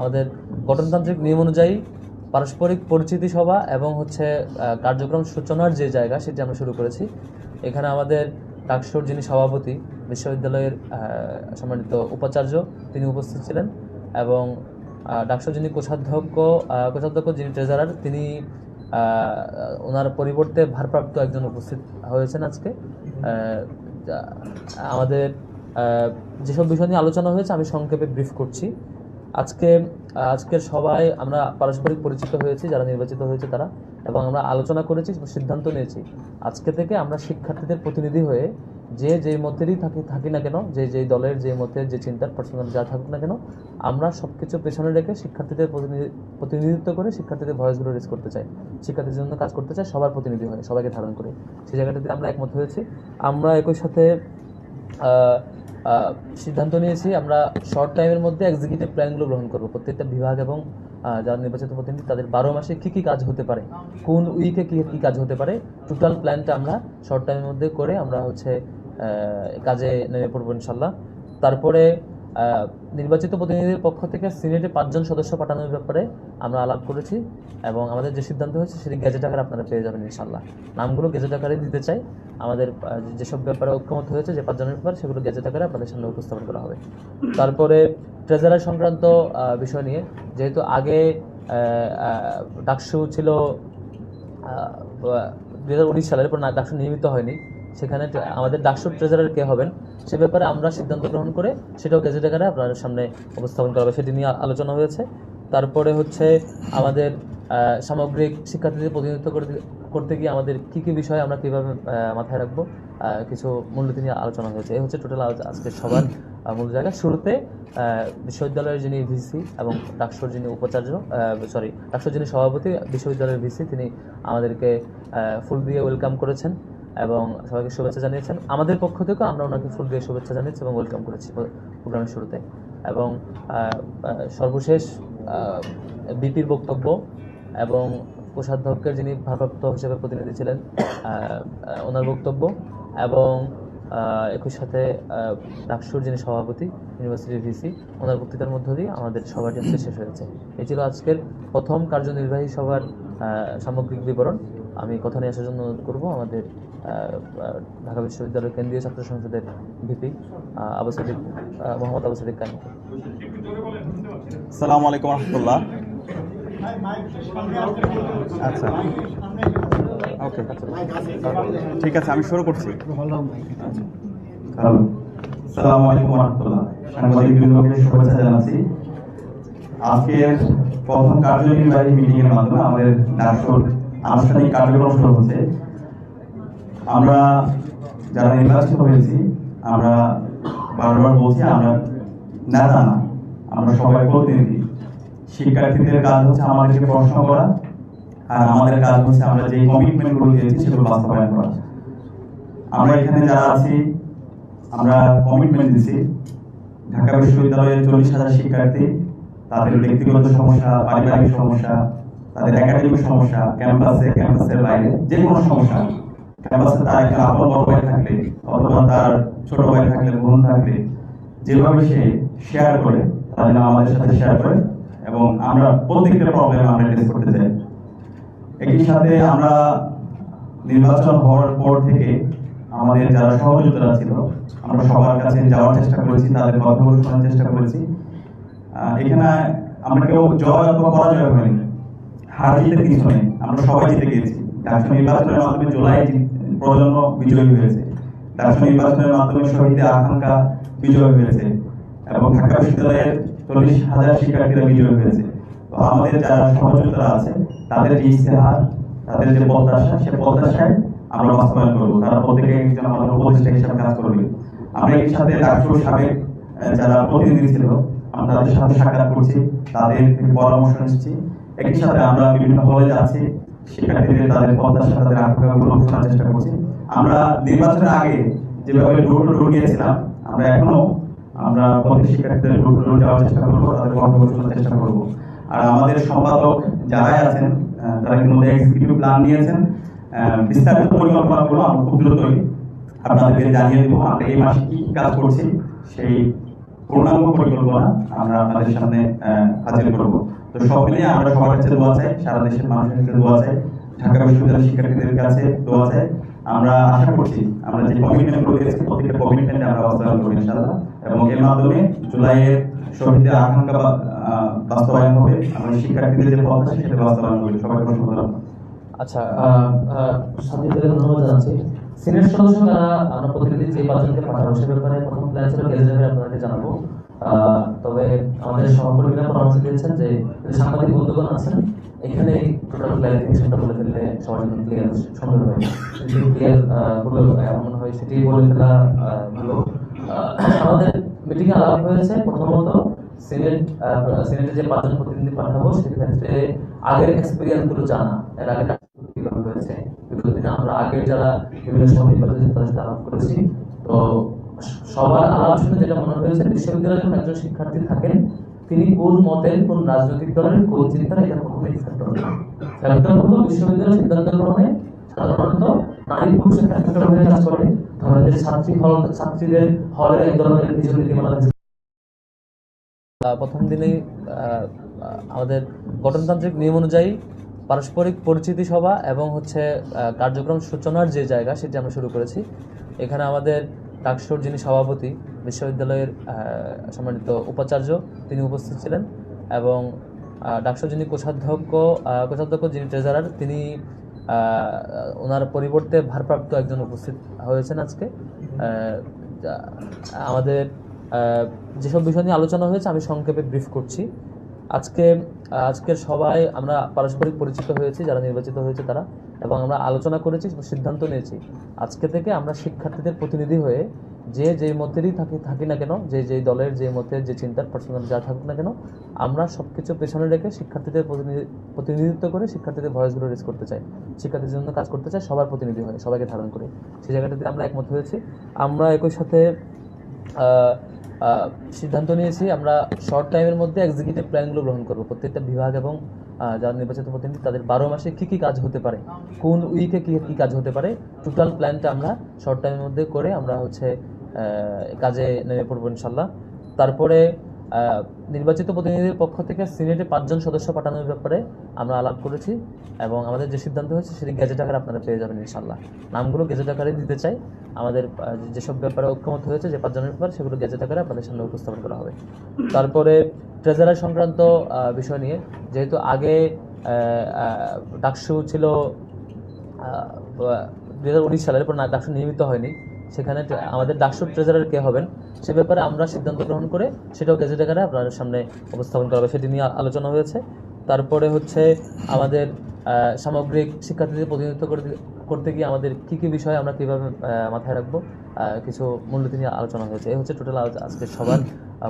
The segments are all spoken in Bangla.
আমাদের গঠনতান্ত্রিক নিয়ম অনুযায়ী পারস্পরিক পরিচিতি সভা এবং হচ্ছে কার্যক্রম সূচনার যে জায়গা সেটি আমরা শুরু করেছি। এখানে আমাদের ডাকসুর যিনি সভাপতি, বিশ্ববিদ্যালয়ের সম্মানিত উপাচার্য, তিনি উপস্থিত ছিলেন এবং ডাকসুর যিনি কোষাধ্যক্ষ কোষাধ্যক্ষ যিনি ট্রেজারার তিনি ওনার পরিবর্তে ভারপ্রাপ্ত একজন উপস্থিত হয়েছেন আজকে। আমাদের যেসব বিষয় নিয়ে আলোচনা হয়েছে, আমি সংক্ষেপে ব্রিফ করছি। আজকে আজকের সবাই আমরা পারস্পরিক পরিচিত হয়েছি, যারা নির্বাচিত হয়েছে তারা, এবং আমরা আলোচনা করেছি সিদ্ধান্ত নিয়েছি। আজকে থেকে আমরা শিক্ষার্থীদের প্রতিনিধি হয়ে যে যেই মতেরই থাকি থাকি না কেন, যে যেই দলের যে মতের যে চিন্তার পার্সোনাল যা থাকুক না কেন, আমরা সব কিছু পেছনে রেখে শিক্ষার্থীদের প্রতিনিধি- প্রতিনিধিত্ব করে শিক্ষার্থীদের ভয়েসগুলো রেজ করতে চাই। শিক্ষার্থীদের জন্য কাজ করতে চাই, সবার প্রতিনিধি হয়ে, সবাইকে ধারণ করে। সেই জায়গাটাতে আমরা একমত হয়েছি। আমরা একই সাথে সিদ্ধান্ত নিয়েছি আমরা শর্ট টাইমের মধ্যে এক্সিকিউটিভ প্ল্যানগুলো গ্রহণ করব। প্রত্যেকটা বিভাগ এবং যারা নির্বাচিত প্রতিনিধি, তাদের বারো মাসে কী কী কাজ হতে পারে? কোন উইকে কী কী কাজ হতে পারে? টোটাল প্ল্যানটা আমরা শর্ট টাইমের মধ্যে করে আমরা হচ্ছে কাজে নেমে পড়ব ইনশাল্লাহ তারপরে নির্বাচিত প্রতিনিধির পক্ষ থেকে সিনেটে পাঁচজন সদস্য পাঠানোর ব্যাপারে আমরা আলাপ করেছি এবং আমাদের যে সিদ্ধান্ত হয়েছে সেটি গেজেট আকারে আপনারা পেয়ে যাবেন ইনশাল্লাহ নামগুলো গেজেট আকারে দিতে চাই। আমাদের যেসব ব্যাপারে ঐক্যমত হয়েছে, যে পাঁচজনের ব্যাপার, সেগুলো গ্যাজেট আকারে আপনাদের সামনে উপস্থাপন করা হবে। তারপরে ট্রেজারার সংক্রান্ত বিষয় নিয়ে, যেহেতু আগে ডাকসু ছিল দুই হাজার উনিশ সালের পর ডাকসু নিয়মিত হয়নি, সেখানে আমাদের ডাকসুর ট্রেজারার কে হবেন? সে ব্যাপারে আমরা সিদ্ধান্ত গ্রহণ করে সেটাও গেজেট আকারে আপনাদের সামনে উপস্থাপন করা হবে। সেটি নিয়ে আলোচনা হয়েছে। তারপরে হচ্ছে আমাদের সামগ্রিক শিক্ষার্থীদের প্রতিনিধিত্ব করতে গিয়ে আমাদের কী কী বিষয় আমরা কীভাবে মাথায় রাখব কিছু মূলনীতি নিয়ে আলোচনা হয়েছে। এই হচ্ছে টোটাল আজকের সবার মূল জায়গা। শুরুতে বিশ্ববিদ্যালয়ের যিনি ভিসি এবং ডাকসুর যিনি উপাচার্য সরি ডাকসুর যিনি সভাপতি, বিশ্ববিদ্যালয়ের ভিসি তিনি আমাদেরকে ফুল দিয়ে ওয়েলকাম করেছেন। এবং সবাইকে শুভেচ্ছা জানিয়েছেন। আমাদের পক্ষ থেকেও আমরা ওনাকে ফুল দিয়ে শুভেচ্ছা জানিয়েছি এবং ওয়েলকাম করেছি প্র- প্রোগ্রামের শুরুতে। এবং সর্বশেষ বিপির বক্তব্য এবং কোষাধ্যক্ষের যিনি ভারপ্রাপ্ত হিসেবে প্রতিনিধি ছিলেন ওনার বক্তব্য এবং একই সাথে ডাকসুর যিনি সভাপতি ইউনিভার্সিটির ভিসি ওনার বক্তৃতার মধ্য দিয়ে আমাদের সভাটি আজকে শেষ হয়েছে। এই ছিল আজকের প্রথম কার্যনির্বাহী সভার সামগ্রিক বিবরণ। আমি কথা নিয়ে আসার জন্য অনুরোধ করব আমাদের ঢাকা বিশ্ববিদ্যালয়ের কেন্দ্রীয় ছাত্র সংসদের ভিপি আবু সাদিক মোহাম্মদ আবু সাদিক কানিকে সালামু আলাইকুম রহমতুল্লাহ। আচ্ছা। ওকে। ঠিক আছে আমি শুরু করছি। সালামু আলাইকুম রহমতুল্লাহ। সাংবাদিক বৃন্দকে শুভেচ্ছা জানাচ্ছি। আজকের প্রথম কার্যনির্বাহী মিটিং এর মাধ্যমে আমাদের ডাকসুর আনুষ্ঠানিক কার্যক্রম শুরু হচ্ছে। আমরা যারা নির্বাচিত হয়েছি, আমরা বারবার বলছি, আমরা নেতা না, আমরা সবাই প্রতিনিধি। শিক্ষার্থীদের কাজ হচ্ছে আমাদেরকে প্রশ্ন করা, আর আমাদের কাজ হচ্ছে আমরা যে কমিটমেন্টগুলো দিয়েছি সেগুলো বাস্তবায়ন করা। আমরা এখানে যারা আছি, আমরা কমিটমেন্ট দিছি। ঢাকা বিশ্ববিদ্যালয়ের চল্লিশ হাজার শিক্ষার্থী, তাদের ব্যক্তিগত সমস্যা, পারিবারিক সমস্যা, তাদের একাডেমিক সমস্যা ক্যাম্পাসে ক্যাম্পাসের বাইরে যে কোনো সমস্যা। ক্যাম্পাসে তার আপন বড় থাকলে, অথবা তার ছোট ভাই থাকলে, বোন থাকলে, যেভাবে সে শেয়ার করে, তাদের আমাদের সাথে শেয়ার করে, এবং আমরা প্রত্যেকটা প্রবলেম আমরা ফেস করতে চাই। একই সাথে আমরা নির্বাচন হওয়ার পর থেকে আমাদের যারা সহযোগিতা ছিল, আমরা সবার কাছে যাওয়ার চেষ্টা করেছি, তাদের কথাগুলো শোনার চেষ্টা করেছি। এখানে আমরা কেউ জয় অথবা পরাজয় হয়নি। হার জিতে কিছু নেই। আমরা সবাই জিতে গিয়েছি। নির্বাচনের মাধ্যমে জুলাই প্রজন্ম বিজয়ী হয়েছে। ডাকসু নির্বাচনের মাধ্যমে শহীদের আকাঙ্ক্ষা বিজয় হয়েছে এবং ঢাকা বিশ্ববিদ্যালয়ের চল্লিশ হাজার শিক্ষার্থীরা বিজয় হয়েছে। তো আমাদের যারা সহযোগিতা আছে, তাদের যে ইস্তেহার তাদের যে প্রত্যাশা, সে প্রত্যাশায় আমরা বাস্তবায়ন করব। তারা প্রত্যেকে একজন আমাদের উপদেষ্টা হিসাবে কাজ করবে। আমরা এর সাথে রাষ্ট্র সাবেক যারা প্রতিনিধি ছিল, আমরা তাদের সাথে সাক্ষাৎ করছি, তাদের পরামর্শ নিচ্ছি। একই সাথে আমরা বিভিন্ন কলেজে আছি শিক্ষার্থীদের তাদের প্রত্যাশা, তাদের শোনার চেষ্টা করছি। আমরা নির্বাচনের আগে যেভাবে ডোর টু ডোর গিয়েছিলাম, আমরা এখনও আমরা প্রতি শিক্ষার্থীদের ডোর টু ডোর যাওয়ার চেষ্টা করব, তাদের শোনার চেষ্টা করব। আর আমাদের সম্পাদক যারাই আছেন তারা কিন্তু এক্সিকিউটিভ প্ল্যান নিয়েছেন। বিস্তারিত পরিকল্পনাগুলো আমরা খুব দ্রুতই আপনাদেরকে জানিয়ে দেবো। আমরা এই মাসে কি কাজ করছি, সেই পূর্ণাঙ্গ পরিকল্পনা আমরা আপনাদের সামনে হাজির করব। তো সব মিলিয়ে আমরা সবার কাছে দোয়া চাই, সারা দেশের মানুষের কাছে দোয়া চাই, ঢাকা বিশ্ববিদ্যালয়ের শিক্ষার্থীদের কাছে দোয়া চাই। আমরা আশা করছি আমরা যে কমিটমেন্টগুলো দিয়েছি প্রত্যেকটা কমিটমেন্টে আমরা বাস্তবায়ন করি ইনশাআল্লাহ। এবং এর মাধ্যমে জুলাইয়ের শহীদের আকাঙ্ক্ষা বাস্তবায়ন হবে। আমাদের শিক্ষার্থীদের যে প্রত্যাশা, সেটা বাস্তবায়ন করবে। সবাইকে ধন্যবাদ। আচ্ছা ধন্যবাদ জানাচ্ছি। সিনিয়র সদস্য প্রতিনিধি যে পাঁচজনকে ব্যাপারে প্রথম প্ল্যান ছিল জানাব। তবে আমাদের সহকর্মীরা পরামর্শ দিয়েছেন যে সাংবাদিক বন্ধুগণ আছেন, এখানে টোটাল ক্লারিফিকেশনটা বলে সবার জন্য ক্লিয়ার হবে। যদি ক্লিয়ার হলো, এমন হয় সেটি বলে ফেলা ভালো। আমাদের আলাপ হয়েছে, প্রথমত সিনেট সিনেটের যে পাঁচজন প্রতিনিধি পাঠাবো, সেক্ষেত্রে আগের এক্সপিরিয়েন্সগুলো জানা। এর আগে হয়েছে। দিনে আমরা আগের যারা বিভিন্ন তাদের আলাপ করেছি। তো সবার আলাপ শুনে যেটা মনে হয়েছে বিশ্ববিদ্যালয়ে যখন একজন শিক্ষার্থী থাকেন তিনি কোন মতের কোন রাজনৈতিক দলের কোন এটা কখনোই ফ্যাক্টর ফ্যাক্টর হলো বিশ্ববিদ্যালয়ের সিদ্ধান্ত গ্রহণে সাধারণত নারী পুরুষের ফ্যাক্টর হয়ে কাজ করে। ছাত্রী হল ছাত্রীদের হলের এক ধরনের কিছু নীতিমালা প্রথম আহ, আমাদের গঠনতান্ত্রিক নিয়ম অনুযায়ী পারস্পরিক পরিচিতি সভা এবং হচ্ছে কার্যক্রম সূচনার যে জায়গা সেটি আমরা শুরু করেছি। এখানে আমাদের ডাকসুর যিনি সভাপতি, বিশ্ববিদ্যালয়ের সম্মানিত উপাচার্য, তিনি উপস্থিত ছিলেন এবং ডাকসুর যিনি কোষাধ্যক্ষ কোষাধ্যক্ষ যিনি ট্রেজারার, তিনি ওনার পরিবর্তে ভারপ্রাপ্ত একজন উপস্থিত হয়েছেন আজকে। আমাদের যেসব বিষয় নিয়ে আলোচনা হয়েছে, আমি সংক্ষেপে ব্রিফ করছি। আজকে, আজকের সবাই আমরা পারস্পরিক পরিচিত হয়েছি, যারা নির্বাচিত হয়েছে তারা, এবং আমরা আলোচনা করেছি সিদ্ধান্ত নিয়েছি। আজকে থেকে আমরা শিক্ষার্থীদের প্রতিনিধি হয়ে যে যেই মতেরই থাকি থাকি না কেন, যে যেই দলের যে মতের যে চিন্তার পার্সোনাল যা থাকুক না কেন, আমরা সব কিছু পেছনে রেখে শিক্ষার্থীদের প্রতিনিধি প্রতিনিধিত্ব করে শিক্ষার্থীদের ভয়েসগুলো রেজ করতে চাই। শিক্ষার্থীদের জন্য কাজ করতে চাই, সবার প্রতিনিধি হয়ে, সবাইকে ধারণ করে। সেই জায়গাটাতে আমরা একমত হয়েছি। আমরা একই সাথে সিদ্ধান্ত নিয়েছি, আমরা শর্ট টাইমের মধ্যে এক্সিকিউটিভ প্ল্যানগুলো গ্রহণ করব। প্রত্যেকটা বিভাগ এবং যারা নির্বাচিত প্রতিনিধি, তাদের বারো মাসে কী কী কাজ হতে পারে? কোন উইকে কী কী কাজ হতে পারে? টোটাল প্ল্যানটা আমরা শর্ট টাইমের মধ্যে করে আমরা হচ্ছে কাজে নেমে পড়ব ইনশাল্লাহ তারপরে নির্বাচিত প্রতিনিধির পক্ষ থেকে সিনেটে পাঁচজন সদস্য পাঠানোর ব্যাপারে আমরা আলাপ করেছি এবং আমাদের যে সিদ্ধান্ত হয়েছে সেটি গেজেট আকারে আপনারা পেয়ে যাবেন ইনশাল্লাহ নামগুলো গেজেট আকারে দিতে চাই। আমাদের যেসব ব্যাপারে ঐক্যমত হয়েছে, যে পাঁচজনের ব্যাপার, সেগুলো গেজেট আকারে আপনাদের সামনে উপস্থাপন করা হবে। তারপরে ট্রেজারার সংক্রান্ত বিষয় নিয়ে, যেহেতু আগে ডাকসু ছিল দু হাজার উনিশ সালের পর ডাকসু নিয়মিত হয়নি। সেখানে আমাদের ডাকসুর ট্রেজারার কে হবেন? সে ব্যাপারে আমরা সিদ্ধান্ত গ্রহণ করে সেটাও গেজেট আকারে আপনাদের সামনে উপস্থাপন করা হবে, সেটি নিয়ে আলোচনা হয়েছে। তারপরে হচ্ছে আমাদের সামগ্রিক শিক্ষার্থীদের প্রতিনিধিত্ব করে করতে গিয়ে আমাদের কী কী বিষয় আমরা কীভাবে মাথায় রাখব কিছু মূলনীতি নিয়ে আলোচনা হয়েছে। এই হচ্ছে টোটাল আজকে সবার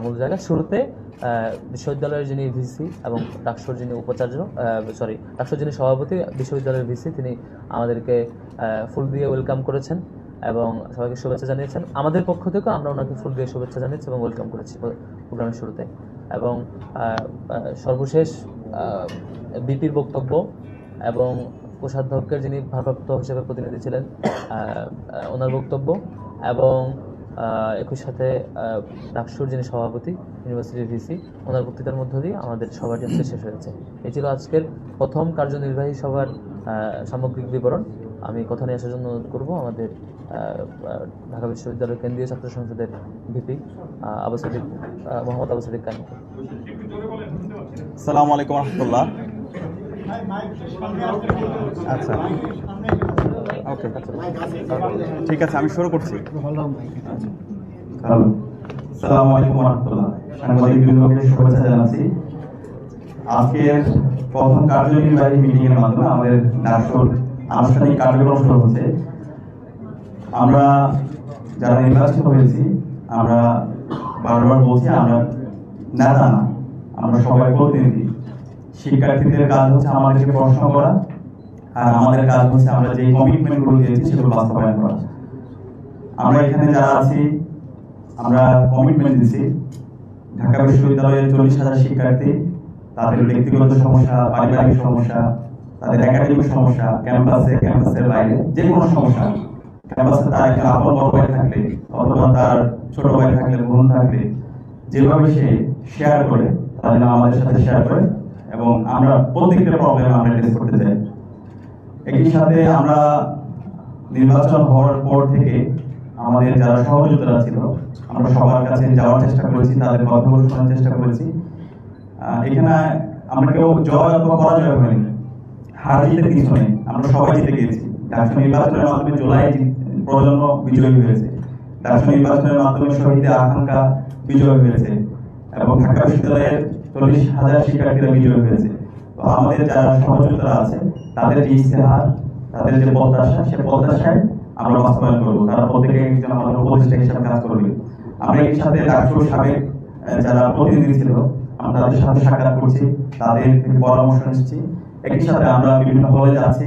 মূল জায়গা। শুরুতে বিশ্ববিদ্যালয়ের যিনি ভিসি এবং ডাকসুর যিনি উপাচার্য সরি ডাকসুর যিনি সভাপতি, বিশ্ববিদ্যালয়ের ভিসি, তিনি আমাদেরকে ফুল দিয়ে ওয়েলকাম করেছেন। এবং সবাইকে শুভেচ্ছা জানিয়েছেন। আমাদের পক্ষ থেকেও আমরা ওনাকে ফুল দিয়ে শুভেচ্ছা জানিয়েছি এবং ওয়েলকাম করেছি প্র- প্রোগ্রামের শুরুতে। এবং সর্বশেষ বিপির বক্তব্য এবং কোষাধ্যক্ষের যিনি ভারপ্রাপ্ত হিসেবে প্রতিনিধি ছিলেন ওনার বক্তব্য এবং একই সাথে ডাকসুর যিনি সভাপতি ইউনিভার্সিটির ভিসি ওনার বক্তৃতার মধ্য দিয়ে আমাদের সভাটি আজকে শেষ হয়েছে। এই ছিল আজকের প্রথম কার্যনির্বাহী সভার সামগ্রিক বিবরণ। আমি কথা নিয়ে আসার জন্য অনুরোধ করব আমাদের ঢাকা বিশ্ববিদ্যালয় কেন্দ্রীয় ছাত্র সংসদের ভিপি আবু সাদিক মোহাম্মদ আবু সাদিক কানিকে সালামু আলাইকুম রহমতুল্লাহ। আচ্ছা। ওকে। ঠিক আছে আমি শুরু করছি। সালামু আলাইকুম রহমতুল্লাহ। সাংবাদিক বৃন্দকে শুভেচ্ছা জানাচ্ছি। আজকের প্রথম কার্যনির্বাহী মিটিং এর মাধ্যমে আমাদের আনুষ্ঠানিক কার্যক্রম শুরু হচ্ছে। আমরা যারা নির্বাচিত হয়েছি, আমরা বারবার বলছি, আমরা নেতা না আমরা সবাই প্রতিনিধি। শিক্ষার্থীদের কাজ হচ্ছে আমাদেরকে প্রশ্ন করা, আর আমাদের কাজ হচ্ছে আমরা যে কমিটমেন্টগুলো দিয়েছি সেগুলো বাস্তবায়ন করা। আমরা এখানে যারা আছি, আমরা কমিটমেন্ট দিছি। ঢাকা বিশ্ববিদ্যালয়ের চল্লিশ হাজার শিক্ষার্থী, তাদের ব্যক্তিগত সমস্যা, পারিবারিক সমস্যা, তাদের একাডেমিক সমস্যা ক্যাম্পাসে ক্যাম্পাসের বাইরে যে কোনো সমস্যা। যেভাবে সে শেয়ার করে আমাদের সাথে শেয়ার করে এবং আমরা প্রত্যেকটা করতে চাই। একই সাথে আমরা নির্বাচন হওয়ার পর থেকে আমাদের যারা সহযোগিতা ছিল, আমরা সবার কাছে যাওয়ার চেষ্টা করেছি, তাদের কথাগুলো শোনার চেষ্টা করেছি। এখানে আমরা কেউ জয় অথবা পরাজয় হয়নি। হার জিতে কিছু নেই, আমরা সবাই জিতে গিয়েছি। নির্বাচনের মাধ্যমে জুলাই প্রজন্ম বিজয়ী হয়েছে। ডাকসু নির্বাচনের মাধ্যমে শহীদের আকাঙ্ক্ষা বিজয় হয়েছে এবং ঢাকা বিশ্ববিদ্যালয়ের চল্লিশ হাজার শিক্ষার্থীরা বিজয়ী হয়েছে। তো আমাদের যারা সহযোগিতা আছে, তাদের যে ইস্তেহার তাদের যে প্রত্যাশা, সে প্রত্যাশায় আমরা বাস্তবায়ন করব। তারা প্রত্যেকে একজন আমাদের উপদেষ্টা হিসাবে কাজ করবে। আমরা এর সাথে রাষ্ট্র সাবেক যারা প্রতিনিধি ছিল, আমরা তাদের সাথে সাক্ষাৎ করছি, তাদের থেকে পরামর্শ নিচ্ছি। একই সাথে আমরা বিভিন্ন কলেজ আছি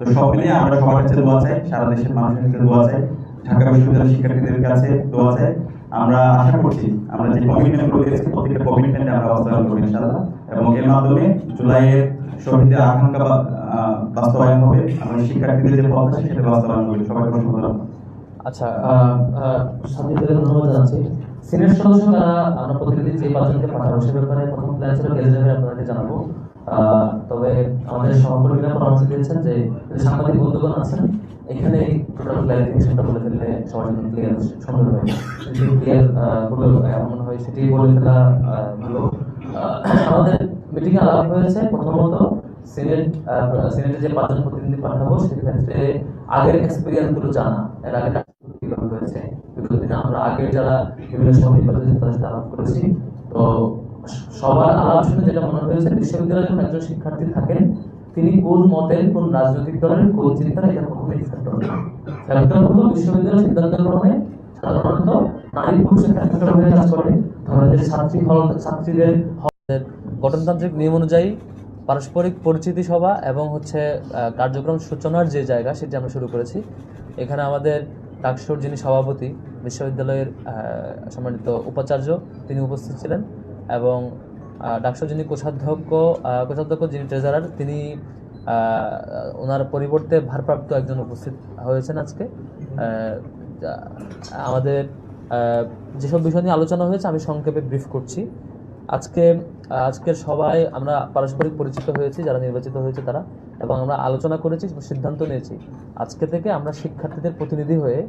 তো সব মিলিয়ে আমরা সবার কাছে দোয়া চাই, সারা দেশের মানুষের কাছে দোয়া চাই, ঢাকা বিশ্ববিদ্যালয়ের শিক্ষার্থীদের কাছে দোয়া চাই। আমরা আশা করছি আমরা যে কমিটমেন্ট দিয়েছি প্রত্যেকটা কমিটমেন্টে আমরা বাস্তবায়ন করব ইনশাআল্লাহ। এবং এর মাধ্যমে জুলাইয়ের শহীদের আকাঙ্ক্ষা বাস্তবায়ন হবে। আমাদের শিক্ষার্থীদের যে প্রত্যাশা, সেটা বাস্তবায়ন করবে। সবাইকে ধন্যবাদ। আচ্ছা ধন্যবাদ জানাচ্ছি। সিনিয়র সদস্য তারা আমরা যে পাঁচজনকে সে ব্যাপারে প্রথম প্ল্যান ছিল আপনাদেরকে জানাব। তবে আমাদের সহকর্মীরা পরামর্শ দিয়েছেন যে সাংবাদিক বন্ধুগণ আছেন, এখানে টোটাল ক্লারিফিকেশনটা বলে সবার জন্য ক্লিয়ার হয় ক্লিয়ার হলো, এমন হয় সেটি বলে ফেলা ভালো আমাদের মিটিং এ আলাপ হয়েছে, প্রথমত সিনেট সিনেটে যে পাঁচজন প্রতিনিধি পাঠাবো, সেক্ষেত্রে আগের এক্সপিরিয়েন্সগুলো জানা। এর আগে কীভাবে হয়েছে বিগত দিনে আমরা আগে যারা বিভিন্ন তাদের সাথে আলাপ করেছি, তো সবার আলাপ শুনে যেটা মনে হয়েছে, বিশ্ববিদ্যালয়ে যখন একজন শিক্ষার্থী থাকেন, তিনি কোন মতের কোন রাজনৈতিক দলের, কোন চিন্তার এটা কখনোই না। সিদ্ধান্ত গ্রহণে সাধারণত নারী পুরুষের হয়ে কাজ করে। ধরেন যে ছাত্রী হল ছাত্রীদের গঠনতান্ত্রিক নিয়ম অনুযায়ী পারস্পরিক পরিচিতি সভা এবং হচ্ছে কার্যক্রম সূচনার যে জায়গা সেটি আমরা শুরু করেছি। এখানে আমাদের ডাকসুর যিনি সভাপতি, বিশ্ববিদ্যালয়ের সম্মানিত উপাচার্য, তিনি উপস্থিত ছিলেন এবং ডাকসুর যিনি কোষাধ্যক্ষ কোষাধ্যক্ষ যিনি ট্রেজারার তিনি ওনার পরিবর্তে ভারপ্রাপ্ত একজন উপস্থিত হয়েছেন আজকে। আমাদের যেসব বিষয় নিয়ে আলোচনা হয়েছে, আমি সংক্ষেপে ব্রিফ করছি। আজকে, আজকের সবাই আমরা পারস্পরিক পরিচিত হয়েছি, যারা নির্বাচিত হয়েছে তারা। এবং আমরা আলোচনা করেছি সিদ্ধান্ত নিয়েছি। আজকে থেকে আমরা শিক্ষার্থীদের প্রতিনিধি হয়ে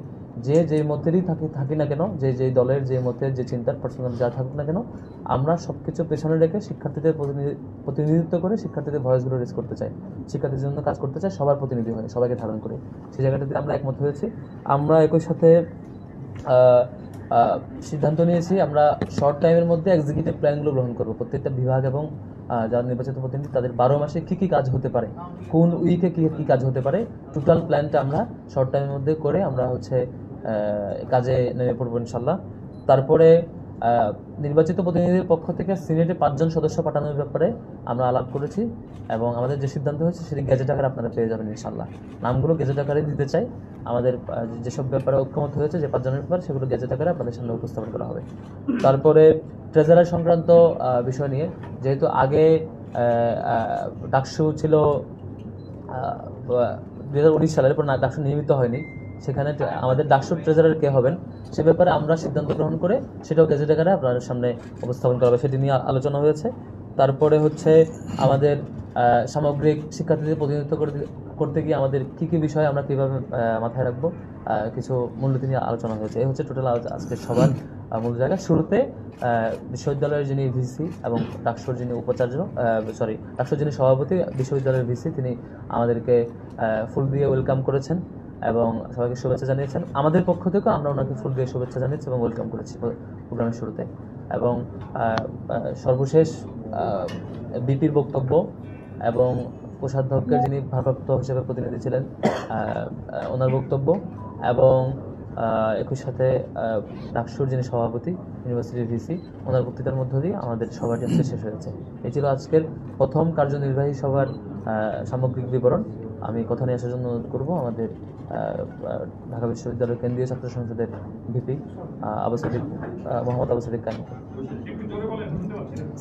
যে যে মতেরই থাকি থাকি না কেন, যে যে দলের যে মতের যে চিন্তার পার্সোনাল যা থাকুক না কেন, আমরা সব কিছু পেছনে রেখে শিক্ষার্থীদের প্রতিনিধি, প্রতিনিধিত্ব করে শিক্ষার্থীদের ভয়েসগুলো রেজ করতে চাই। শিক্ষার্থীদের জন্য কাজ করতে চাই, সবার প্রতিনিধি হয়ে, সবাইকে ধারণ করে। সেই জায়গাটাতে আমরা একমত হয়েছি। আমরা একই সাথে সিদ্ধান্ত নিয়েছি, আমরা শর্ট টাইমের মধ্যে এক্সিকিউটিভ প্ল্যানগুলো গ্রহণ করব। প্রত্যেকটা বিভাগ এবং যারা নির্বাচিত প্রতিনিধি, তাদের বারো মাসে কী কী কাজ হতে পারে? কোন উইকে কী কী কাজ হতে পারে? টোটাল প্ল্যানটা আমরা শর্ট টাইমের মধ্যে করে আমরা হচ্ছে কাজে নেমে পড়ব ইনশাল্লাহ তারপরে নির্বাচিত প্রতিনিধির পক্ষ থেকে সিনেটে পাঁচজন সদস্য পাঠানোর ব্যাপারে আমরা আলাপ করেছি এবং আমাদের যে সিদ্ধান্ত হয়েছে সেটি গেজেট আকারে আপনারা পেয়ে যাবেন ইনশাল্লাহ নামগুলো গেজেট আকারে দিতে চাই। আমাদের যেসব ব্যাপারে ঐক্যমত হয়েছে, যে পাঁচজনের ব্যাপারে, সেগুলো গেজেট আকারে আপনাদের সামনে উপস্থাপন করা হবে। তারপরে ট্রেজারার সংক্রান্ত বিষয় নিয়ে, যেহেতু আগে ডাকসু ছিল দুই হাজার উনিশ সালের, পর ডাকসু নিয়মিত হয়নি। সেখানে আমাদের ডাকসুর ট্রেজারার কে হবেন, সে ব্যাপারে আমরা সিদ্ধান্ত গ্রহণ করে সেটাও গেজেট আকারে আপনাদের সামনে উপস্থাপন করা হবে। সেটি নিয়ে আলোচনা হয়েছে। তারপরে হচ্ছে আমাদের সামগ্রিক শিক্ষার্থীদের প্রতিনিধিত্ব করে করতে গিয়ে আমাদের কী কী বিষয় আমরা কীভাবে মাথায় রাখব কিছু মূলনীতি নিয়ে আলোচনা হয়েছে। এই হচ্ছে টোটাল আজকে সবার মূল জায়গা। শুরুতে বিশ্ববিদ্যালয়ের যিনি ভিসি এবং ডাকসুর যিনি উপাচার্য সরি ডাকসুর যিনি সভাপতি, বিশ্ববিদ্যালয়ের ভিসি তিনি আমাদেরকে ফুল দিয়ে ওয়েলকাম করেছেন। এবং সবাইকে শুভেচ্ছা জানিয়েছেন। আমাদের পক্ষ থেকেও আমরা ওনাকে ফুল দিয়ে শুভেচ্ছা জানিয়েছি এবং ওয়েলকাম করেছি প্র- প্রোগ্রামের শুরুতে। এবং সর্বশেষ বিপির বক্তব্য এবং কোষাধ্যক্ষের যিনি ভারপ্রাপ্ত হিসেবে প্রতিনিধি ছিলেন ওনার বক্তব্য এবং একই সাথে ডাকসুর যিনি সভাপতি ইউনিভার্সিটির ভিসি ওনার বক্তৃতার মধ্য দিয়ে আমাদের সভাটি আজকে শেষ হয়েছে। এই ছিল আজকের প্রথম কার্যনির্বাহী সভার সামগ্রিক বিবরণ। আমি কথা নিয়ে আসার জন্য অনুরোধ করব। আমাদের ঢাকা বিশ্ববিদ্যালয়ের কেন্দ্রীয় ছাত্র সংসদের ভিপি আবু সাদিক মোহাম্মদ আবু সাদিক কানি।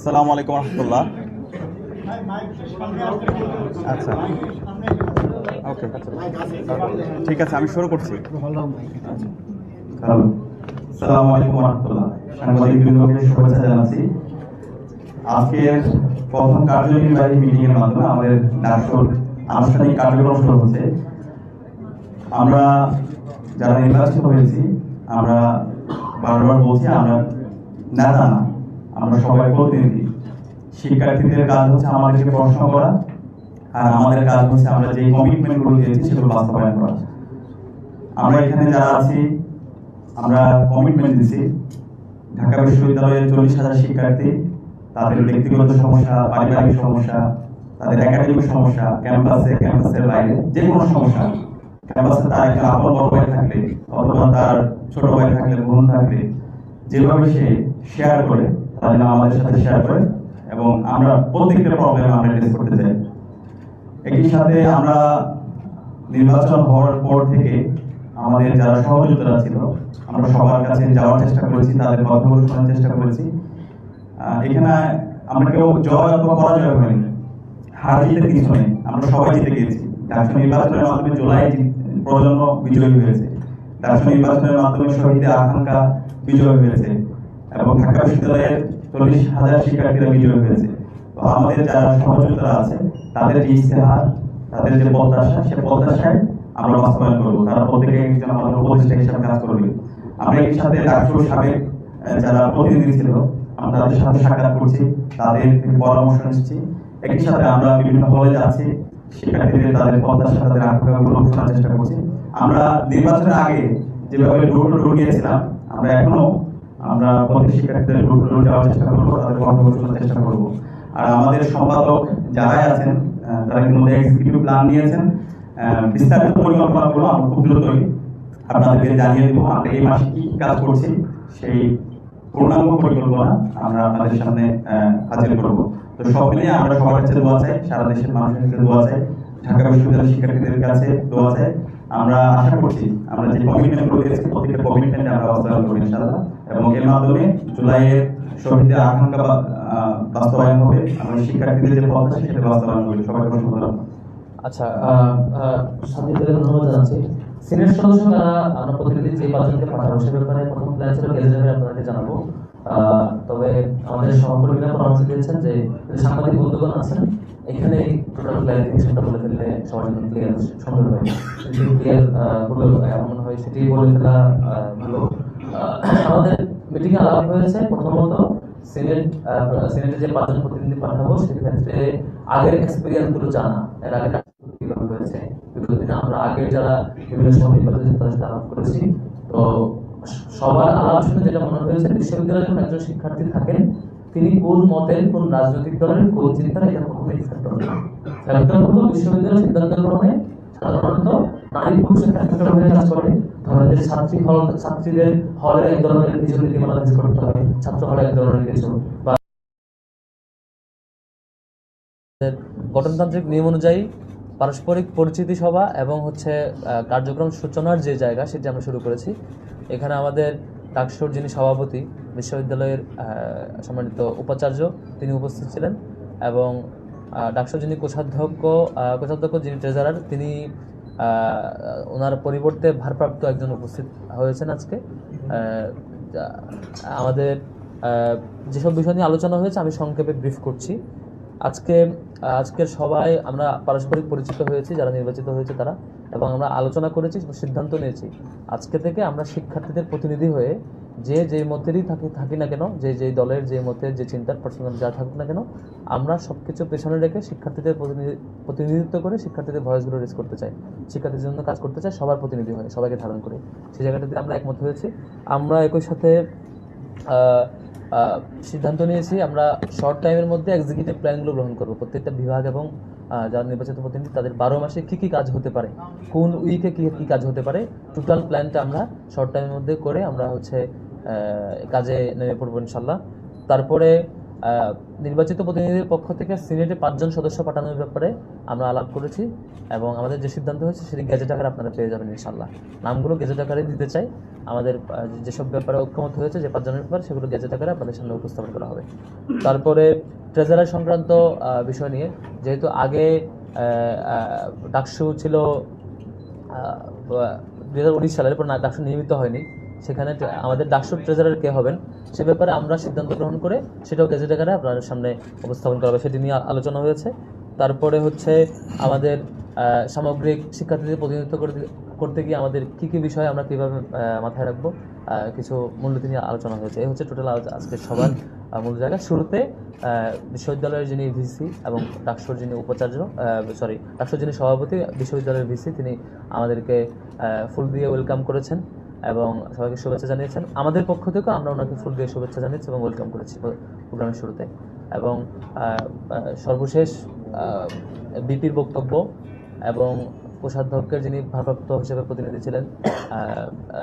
সালাম আলাইকুম রহমতুল্লাহ। আচ্ছা। ওকে। ঠিক আছে আমি শুরু করছি। আসসালামু আলাইকুম রহমতুল্লাহ। সাংবাদিক বৃন্দকে শুভেচ্ছা জানাচ্ছি। আজকের প্রথম কার্যনির্বাহী মিটিং এর মাধ্যমে আমাদের ডাকসুর আনুষ্ঠানিক কার্যক্রম শুরু হচ্ছে। আমরা যারা নির্বাচিত হয়েছি, আমরা বারবার বলছি, আমরা নেতা না আমরা সবাই প্রতিনিধি। শিক্ষার্থীদের কাজ হচ্ছে আমাদেরকে প্রশ্ন করা, আর আমাদের কাজ হচ্ছে আমরা যে কমিটমেন্টগুলো দিয়েছি সেগুলো বাস্তবায়ন করা। আমরা এখানে যারা আছি, আমরা কমিটমেন্ট দিছি। ঢাকা বিশ্ববিদ্যালয়ের চল্লিশ হাজার শিক্ষার্থী, তাদের ব্যক্তিগত সমস্যা, পারিবারিক সমস্যা তাদের একাডেমিক সমস্যা, ক্যাম্পাসে, ক্যাম্পাসের বাইরে যে কোনো সমস্যা, ক্যাম্পাসে তার একটা আপন বড় ভাই থাকলে, অথবা তার ছোট ভাই থাকলে, বোন থাকলে, যেভাবে সে শেয়ার করে, তাদের নাম আমাদের সাথে শেয়ার করে, এবং আমরা প্রত্যেকটা প্রবলেম আমরা অ্যাড্রেস করতে চাই। একই সাথে আমরা নির্বাচন হওয়ার পর থেকে আমাদের যারা সহযোগিতা ছিল, আমরা সবার কাছে যাওয়ার চেষ্টা করেছি, তাদের কথাগুলো শোনার চেষ্টা করেছি। এখানে আমরা কেউ জয় অথবা পরাজয় হয়নি। হার জিতে কিছু নেই। আমরা সবাই জিতে গিয়েছি। ডাকসু নির্বাচনের মাধ্যমে জুলাই প্রজন্ম বিজয়ী হয়েছে। ডাকসু নির্বাচনের মাধ্যমে শহীদের আকাঙ্ক্ষা বিজয় হয়েছে এবং ঢাকা বিশ্ববিদ্যালয়ের চল্লিশ হাজার শিক্ষার্থীরা বিজয় হয়েছে। তো আমাদের যারা সহযোগিতা আছে, তাদের যে ইস্তেহার তাদের যে প্রত্যাশা, সে প্রত্যাশায় আমরা বাস্তবায়ন করব। তারা প্রত্যেকে একজন আমাদের উপদেষ্টা হিসাবে কাজ করবে। আমরা এর সাথে ডাক্তার সাবেক যারা প্রতিনিধি ছিল, আমরা তাদের সাথে সাক্ষাৎ করছি, তাদের পরামর্শ নিচ্ছি। একই সাথে আমরা বিভিন্ন কলেজে আছি শিক্ষার্থীদের তাদের তাদের চেষ্টা করছি। আমরা নির্বাচনের আগে যেভাবে ডোর ডোর আমরা এখনও আমরা শিক্ষার্থীদের ডোর ডোর যাওয়ার চেষ্টা করব, তাদের শোনার চেষ্টা করব। আর আমাদের সম্পাদক যারাই আছেন তারা কিন্তু এক্সিকিউটিভ প্ল্যান নিয়েছেন। বিস্তারিত পরিকল্পনাগুলো খুব দ্রুতই আপনাদেরকে জানিয়ে দেবো, আমরা এই মাসে কি কাজ করছি, সেই পূর্ণাঙ্গ পরিকল্পনা আমরা আপনাদের সামনে হাজির করব। তো সব মিলিয়ে আমরা সবার কাছে দোয়া চাই, সারা দেশের মানুষের কাছে দোয়া চাই, ঢাকা বিশ্ববিদ্যালয়ের শিক্ষার্থীদের কাছে দোয়া চাই। আমরা আশা করছি আমরা যে কমিটমেন্ট দিয়েছি প্রত্যেকটা কমিটমেন্ট আমরা বাস্তবায়ন করব ইনশাআল্লাহ। এবং এর মাধ্যমে জুলাইয়ের শহীদের আকাঙ্ক্ষা বাস্তবায়ন হবে। আমাদের শিক্ষার্থীদের যে প্রত্যাশা সেটা বাস্তবায়ন করবে। সবাইকে ধন্যবাদ। আচ্ছা সাথীদের ধন্যবাদ জানাচ্ছি। সিনিয়র সদস্য যারা আমরা প্রতিনিধি যে পাঁচজনকে পাঠাবো, সে ব্যাপারে প্রথম প্ল্যান ছিল গেজে যাবে, আপনাদেরকে জানাব। তবে আমাদের সহকর্মীরা পরামর্শ দিয়েছেন যে সাংবাদিক বন্ধুগণ আছেন, এখানে এমন হয় সেটি বলে ফেলা আমাদের মিটিংয়ে আলাপ হয়েছে, প্রথমত সিনেট সিনেটের যে পাঁচজন প্রতিনিধি পাঠাবো, সেক্ষেত্রে আগের এক্সপিরিয়েন্সগুলো জানা। এর আগে হয়েছে আমরা আগে যারা বিভিন্ন সময় তাদের সাথে আলাপ করেছি। তো সবার আলাপ শুনে যেটা মনে হয়েছে, বিশ্ববিদ্যালয়ে যখন একজন শিক্ষার্থী থাকেন, তিনি কোন মতের কোন রাজনৈতিক দলের কোন চিন্তার এটা কখনোই ফ্যাক্টর না। সিদ্ধান্ত গ্রহণে সাধারণত নারী পুরুষ একটা ফ্যাক্টর হয়ে কাজ করে। ধরেন যে ছাত্রী হল, ছাত্রীদের হলে এক ধরনের কিছু নীতিমালা করতে ছাত্র হলে এক ধরনের কিছু। বা গঠনতান্ত্রিক নিয়ম অনুযায়ী পারস্পরিক পরিচিতি সভা এবং হচ্ছে কার্যক্রম সূচনার যে জায়গা সেটি আমরা শুরু করেছি। এখানে আমাদের ডাকসুর যিনি সভাপতি, বিশ্ববিদ্যালয়ের সম্মানিত উপাচার্য, তিনি উপস্থিত ছিলেন এবং ডাকসুর যিনি কোষাধ্যক্ষ কোষাধ্যক্ষ যিনি ট্রেজারার তিনি ওনার পরিবর্তে ভারপ্রাপ্ত একজন উপস্থিত হয়েছেন আজকে। আমাদের যেসব বিষয় নিয়ে আলোচনা হয়েছে, আমি সংক্ষেপে ব্রিফ করছি। আজকে, আজকের সবাই আমরা পারস্পরিক পরিচিত হয়েছি, যারা নির্বাচিত হয়েছে তারা, এবং আমরা আলোচনা করেছি সিদ্ধান্ত নিয়েছি। আজকে থেকে আমরা শিক্ষার্থীদের প্রতিনিধি হয়ে যে যে মতেরই থাকি থাকি না কেন, যে যে দলের যে মতের যে চিন্তার পার্সোনাল যা থাকুক না কেন, আমরা সব কিছু পেছনে রেখে শিক্ষার্থীদের প্রতিনিধি প্রতিনিধিত্ব করে শিক্ষার্থীদের ভয়েসগুলো রেজ করতে চাই। শিক্ষার্থীদের জন্য কাজ করতে চাই, সবার প্রতিনিধি হয়ে, সবাইকে ধারণ করে। সেই জায়গাটাতে আমরা একমত হয়েছি। আমরা একই সাথে সিদ্ধান্ত নিয়েছি, আমরা শর্ট টাইমের মধ্যে এক্সিকিউটিভ প্ল্যানগুলো গ্রহণ করব। প্রত্যেকটা বিভাগ এবং যারা নির্বাচিত প্রতিনিধি, তাদের বারো মাসে কী কী কাজ হতে পারে? কোন উইকে কী কী কাজ হতে পারে? টোটাল প্ল্যানটা আমরা শর্ট টাইমের মধ্যে করে আমরা হচ্ছে কাজে নেমে পড়ব ইনশাল্লাহ তারপরে নির্বাচিত প্রতিনিধির পক্ষ থেকে সিনেটে পাঁচজন সদস্য পাঠানোর ব্যাপারে আমরা আলাপ করেছি এবং আমাদের যে সিদ্ধান্ত হয়েছে সেটি গেজেট আকারে আপনারা পেয়ে যাবেন ইনশাল্লাহ নামগুলো গেজেট আকারে দিতে চাই। আমাদের যেসব ব্যাপারে ঐক্যমত হয়েছে, যে পাঁচজনের ব্যাপার, সেগুলো গেজেট আকারে আপনাদের সামনে উপস্থাপন করা হবে। তারপরে ট্রেজারার সংক্রান্ত বিষয় নিয়ে, যেহেতু আগে ডাকসু ছিল দু হাজার উনিশ সালের, পর ডাকসু নিয়মিত হয়নি। সেখানে আমাদের ডাকসুর ট্রেজারার কে হবেন। সে ব্যাপারে আমরা সিদ্ধান্ত গ্রহণ করে সেটাও গেজেট আকারে আপনাদের সামনে উপস্থাপন করা হবে। সেটি নিয়ে আলোচনা হয়েছে। তারপরে হচ্ছে আমাদের সামগ্রিক শিক্ষার্থীদের প্রতিনিধিত্ব করতে করতে গিয়ে আমাদের কী কী বিষয় আমরা কীভাবে মাথায় রাখব কিছু মূলনীতি নিয়ে আলোচনা হয়েছে। এই হচ্ছে টোটাল আজকের সবার মূল জায়গা। শুরুতে বিশ্ববিদ্যালয়ের যিনি ভিসি এবং ডাকসুর যিনি উপাচার্য সরি ডাকসুর যিনি সভাপতি, বিশ্ববিদ্যালয়ের ভিসি তিনি আমাদেরকে ফুল দিয়ে ওয়েলকাম করেছেন। এবং সবাইকে শুভেচ্ছা জানিয়েছেন। আমাদের পক্ষ থেকেও আমরা ওনাকে ফুল দিয়ে শুভেচ্ছা জানিয়েছি এবং ওয়েলকাম করেছি প্র- প্রোগ্রামের শুরুতে। এবং সর্বশেষ বিপির বক্তব্য এবং কোষাধ্যক্ষের যিনি ভারপ্রাপ্ত হিসেবে প্রতিনিধি ছিলেন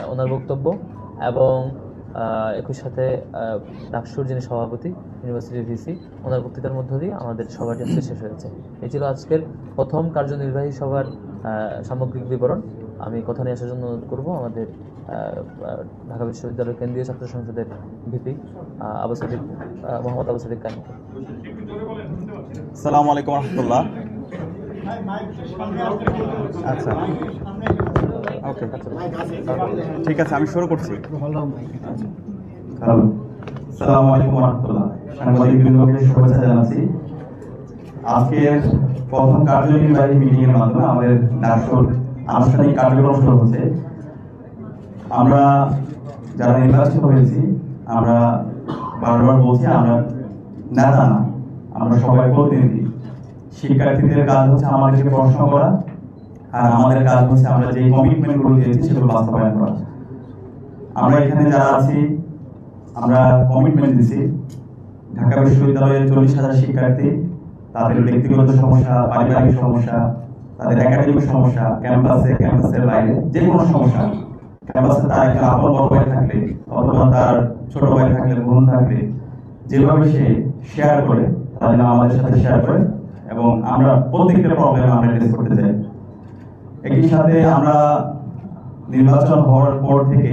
ওনার বক্তব্য এবং একই সাথে ডাকসুর যিনি সভাপতি ইউনিভার্সিটির ভিসি ওনার বক্তৃতার মধ্য দিয়ে আমাদের সভাটি আজকে শেষ হয়েছে। এই ছিল আজকের প্রথম কার্যনির্বাহী সভার সামগ্রিক বিবরণ। আমি কথা নিয়ে আসার জন্য অনুরোধ করব আমাদের ঢাকা বিশ্ববিদ্যালয় কেন্দ্রীয় ছাত্র সংসদের ভিপি আবু সাদিক মোহাম্মদ আবু সাদিক কানিকে আসসালামু আলাইকুম রহমতুল্লাহ। আচ্ছা। ওকে। ঠিক আছে আমি শুরু করছি। সালামু। আলাইকুম রহমতুল্লাহ। সাংবাদিক বৃন্দকে শুভেচ্ছা জানাচ্ছি। আজকের প্রথম কার্যনির্বাহী মিটিং এর মাধ্যমে আমাদের আনুষ্ঠানিক কার্যক্রম শুরু হচ্ছে। আমরা যারা নির্বাচিত হয়েছি আমরা বারবার বলছি, আমরা নেতা না আমরা সবাই প্রতিনিধি। শিক্ষার্থীদের কাজ হচ্ছে আমাদেরকে প্রশ্ন করা, আর আমাদের কাজ হচ্ছে আমরা যে কমিটমেন্টগুলো দিয়েছি সেগুলো বাস্তবায়ন করা। আমরা এখানে যারা আছি, আমরা কমিটমেন্ট দিছি। ঢাকা বিশ্ববিদ্যালয়ের চল্লিশ হাজার শিক্ষার্থী, তাদের ব্যক্তিগত সমস্যা, পারিবারিক সমস্যা, তাদের একাডেমিক সমস্যা ক্যাম্পাসে ক্যাম্পাসের বাইরে যে কোনো সমস্যা। যেভাবে সে শেয়ার করে, তাদের আমাদের সাথে শেয়ার করে এবং আমরা প্রত্যেকটা প্রবলেম আমরা করতে চাই। একই সাথে আমরা নির্বাচন হওয়ার পর থেকে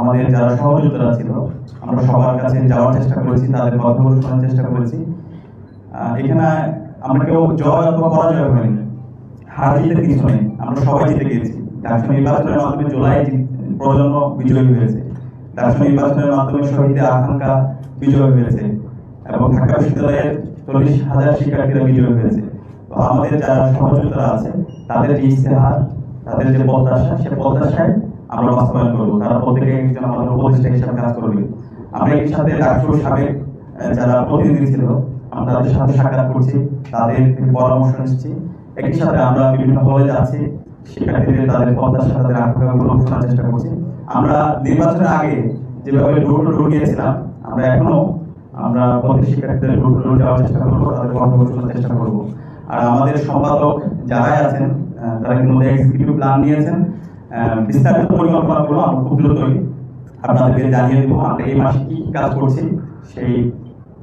আমাদের যারা সহযোগিতা ছিল, আমরা সবার কাছে যাওয়ার চেষ্টা করেছি, তাদের কথাগুলো শোনার চেষ্টা করেছি। এখানে আমরা কেউ জয় অথবা পরাজয় হয়নি। হার জিতে কিছু নেই, আমরা সবাই জিতে গিয়েছি। নির্বাচনের মাধ্যমে জুলাই প্রজন্ম বিজয়ী হয়েছে। ডাকসু নির্বাচনের মাধ্যমে শহীদের আকাঙ্ক্ষা বিজয় হয়েছে এবং ঢাকা বিশ্ববিদ্যালয়ের চল্লিশ হাজার শিক্ষার্থীরা বিজয় হয়েছে। তো আমাদের যারা সহযোগিতা আছে, তাদের যে ইস্তেহার তাদের যে প্রত্যাশা, সে প্রত্যাশায় আমরা বাস্তবায়ন করব। তারা প্রত্যেকে একজন আমাদের উপদেষ্টা হিসাবে কাজ করবে। আমরা এর সাথে রাষ্ট্র সাবেক যারা প্রতিনিধি ছিল, আমরা তাদের সাথে সাক্ষাৎ করছি, তাদের পরামর্শ নিচ্ছি। একই সাথে আমরা বিভিন্ন কলেজে আছি শিক্ষার্থীদের তাদের প্রত্যাশা তাদের আকাঙ্ক্ষাগুলো শোনার চেষ্টা করছি আমরা নির্বাচনের আগে যেভাবে ডোর ডোর গিয়েছিলাম, আমরা এখনও আমরা প্রত্যেক শিক্ষার্থীদের ডোর ডোর যাওয়ার চেষ্টা করব, তাদের শোনার চেষ্টা করব। আর আমাদের সম্পাদক যারাই আছেন তারা কিন্তু এক্সিকিউটিভ প্ল্যান নিয়েছেন। বিস্তারিত পরিকল্পনাগুলো আমরা খুব দ্রুতই আপনাদেরকে জানিয়ে দেবো। আমরা এই মাসে কি কাজ করছি, সেই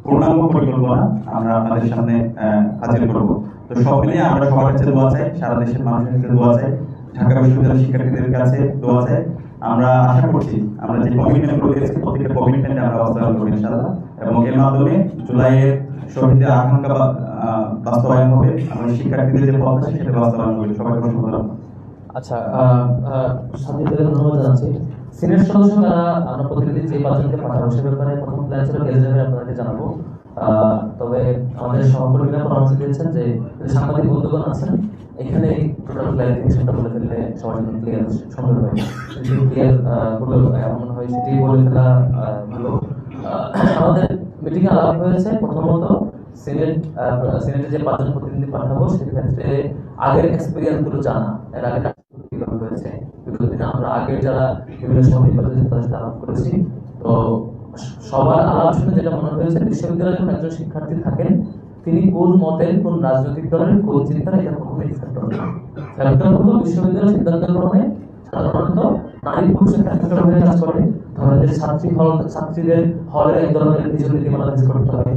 পূর্ণাঙ্গ পরিকল্পনা আমরা আপনাদের সামনে হাজির করব। তো সব মিলিয়ে আমরা সবার কাছে দোয়া চাই, সারা দেশের মানুষের কাছে দোয়া চাই, ঢাকা বিশ্ববিদ্যালয়ের শিক্ষার্থীদের কাছে দোয়া চাই। আমরা আশা করছি আমরা যে কমিটমেন্ট দিয়েছি প্রত্যেকটা কমিটমেন্টে আমরা বাস্তবায়ন করব ইনশাআল্লাহ। এবং এর মাধ্যমে জুলাইয়ের শহীদের আকাঙ্ক্ষা বাস্তবায়ন হবে। আমরা শিক্ষার্থীদের যে প্রত্যাশা সেটা বাস্তবায়ন করবে। সবাইকে অসংখ্য আচ্ছা সাথীদের ধন্যবাদ জানাচ্ছি। সিনিয়র সদস্য যারা আমরা প্রতিনিধি যে পাঁচজনকে পাঠাবো, সে ব্যাপারে প্রথম প্ল্যান ছিল আপনাদেরকে জানাব। তবে আমাদের সহকর্মীরা পরামর্শ দিয়েছেন যে সাংবাদিক বন্ধুগণ আছেন, এখানে টোটাল ক্লারিফিকেশনটা বলে ফেললে সবার জন্য ক্লিয়ার সুন্দর হয় যদি ক্লিয়ার হলো এমন হয় সেটি বলে ফেলা ভালো। আমাদের মিটিং আলাপ হয়েছে, প্রথমত সিনেট সিনেটে যে পাঁচজন প্রতিনিধি পাঠাবো, সেক্ষেত্রে আগের এক্সপিরিয়েন্সগুলো জানা। এর আগে হয়েছে। আমরা আগের যারা বিভিন্ন সময় তাদের সাথে আলাপ করেছি, তো সবার আলাপ শুনে যেটা মনে হয়েছে বিশ্ববিদ্যালয়ে যখন একজন শিক্ষার্থী থাকেন, তিনি কোন মতের কোন রাজনৈতিক দলের কোন চিন্তার এটা কখনোই ফ্যাক্টর না। সিদ্ধান্ত গ্রহণে সাধারণত নারী পুরুষের ফ্যাক্টর হয়ে কাজ করে। ছাত্রী হল ছাত্রীদের হলে এক ধরনের কিছু নীতিমালা করতে হয়